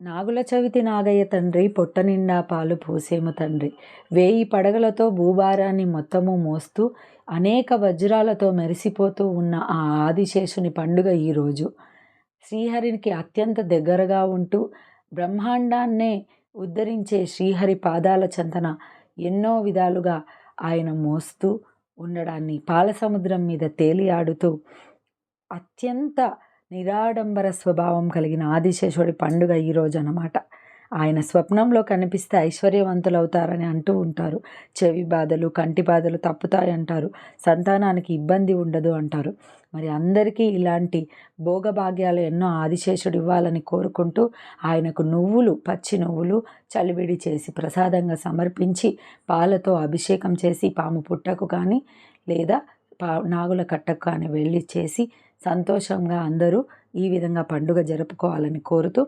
నాగుల చవితి నాగయ్య తండ్రి పొట్ట నిండా పాలు పోసేము తండ్రి. వేయి పడగలతో భూభారాన్ని మొత్తము మోస్తూ అనేక వజ్రాలతో మెరిసిపోతూ ఉన్న ఆ ఆదిశేషుని పండుగ ఈరోజు శ్రీహరికి అత్యంత దగ్గరగా ఉంటూ బ్రహ్మాండాన్నే ఉద్ధరించే శ్రీహరి పాదాల చెంతన ఎన్నో విధాలుగా ఆయన మోస్తూ ఉండడాన్ని పాలసముద్రం మీద తేలియాడుతూ అత్యంత నిరాడంబర స్వభావం కలిగిన ఆదిశేషుడి పండుగ ఈరోజు అన్నమాట ఆయన స్వప్నంలో కనిపిస్తే ఐశ్వర్యవంతులు అవుతారని అంటూ ఉంటారు. చెవి బాధలు కంటి బాధలు తప్పుతాయి అంటారు సంతానానికి ఇబ్బంది ఉండదు అంటారు. మరి అందరికీ ఇలాంటి భోగభాగ్యాలు ఎన్నో ఆదిశేషుడు ఇవ్వాలని కోరుకుంటూ ఆయనకు నువ్వులు పచ్చి నువ్వులు చలివిడి చేసి ప్రసాదంగా సమర్పించి పాలతో అభిషేకం చేసి పాము పుట్టకు కానీ లేదా పా నాగుల కట్టకు అని వెళ్ళి చేసి సంతోషంగా అందరూ ఈ విధంగా పండుగ జరుపుకోవాలని కోరుతూ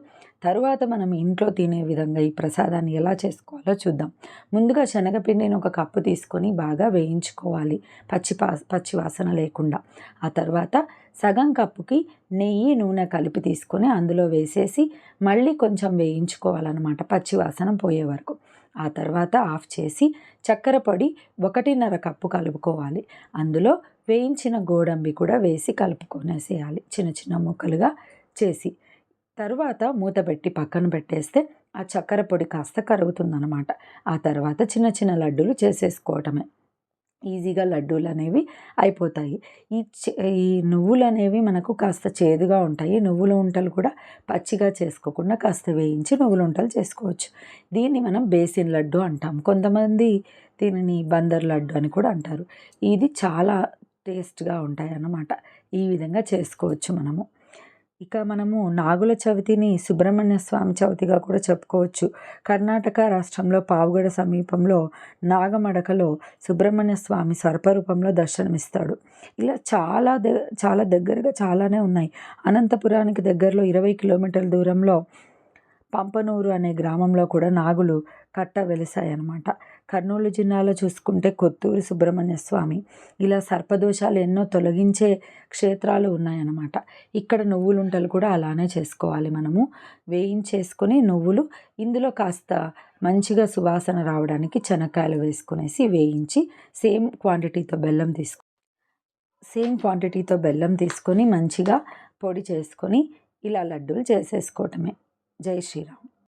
తరువాత మనం ఇంట్లో తినే విధంగా ఈ ప్రసాదాన్ని ఎలా చేసుకోవాలో చూద్దాం. ముందుగా శనగపిండిని ఒక కప్పు తీసుకొని బాగా వేయించుకోవాలి పచ్చి పా పచ్చి వాసన లేకుండా. ఆ తర్వాత సగం కప్పుకి నెయ్యి నూనె కలిపి తీసుకొని అందులో వేసేసి మళ్ళీ కొంచెం వేయించుకోవాలన్నమాట పచ్చి వాసన పోయే వరకు. ఆ తర్వాత ఆఫ్ చేసి చక్కెర పొడి ఒకటిన్నర కప్పు కలుపుకోవాలి. అందులో వేయించిన గోడంబి కూడా వేసి కలుపుకొనేసేయాలి. చిన్న చిన్న ముక్కలుగా చేసి తరువాత మూత పెట్టి పక్కన పెట్టేస్తే ఆ చక్కెర పొడి కాస్త కరుగుతుందన్నమాట. ఆ తర్వాత చిన్న చిన్న లడ్డూలు చేసేసుకోవటమే. ఈజీగా లడ్డూలు అనేవి అయిపోతాయి. ఈ ఈ నువ్వులు అనేవి మనకు కాస్త చేదుగా ఉంటాయి. నువ్వుల ఉంటలు కూడా పచ్చిగా చేసుకోకుండా కాస్త వేయించి నువ్వుల ఉంటలు చేసుకోవచ్చు. దీన్ని మనం బేసిన్ లడ్డు అంటాం. కొంతమంది దీనిని బందర్ లడ్డు అని కూడా అంటారు. ఇది చాలా టేస్ట్గా ఉంటాయి అన్నమాట ఈ విధంగా చేసుకోవచ్చు మనము. ఇక మనము నాగుల చవితిని సుబ్రహ్మణ్య స్వామి చవితిగా కూడా చెప్పుకోవచ్చు. కర్ణాటక రాష్ట్రంలో పావుగడ సమీపంలో నాగమడకలో సుబ్రహ్మణ్య స్వామి సర్పరూపంలో దర్శనమిస్తాడు. ఇలా చాలా ద చాలా దగ్గరగా చాలానే ఉన్నాయి. అనంతపురానికి దగ్గరలో ఇరవై కిలోమీటర్ల దూరంలో పంపనూరు అనే గ్రామంలో కూడా నాగులు కట్ట వెలిసాయన్నమాట. కర్నూలు జిల్లాలో చూసుకుంటే కొత్తూరు సుబ్రహ్మణ్య స్వామి. ఇలా సర్పదోషాలు ఎన్నో తొలగించే క్షేత్రాలు ఉన్నాయన్నమాట. ఇక్కడ నువ్వులుంటలు కూడా అలానే చేసుకోవాలి మనము. వేయించేసుకొని నువ్వులు ఇందులో కాస్త మంచిగా సువాసన రావడానికి చెనక్కాయలు వేసుకునేసి వేయించి సేమ్ క్వాంటిటీతో బెల్లం తీసుకు సేమ్ క్వాంటిటీతో బెల్లం తీసుకొని మంచిగా పొడి చేసుకొని ఇలా లడ్డూలు చేసేసుకోవటమే. జై శ్రీరామ్.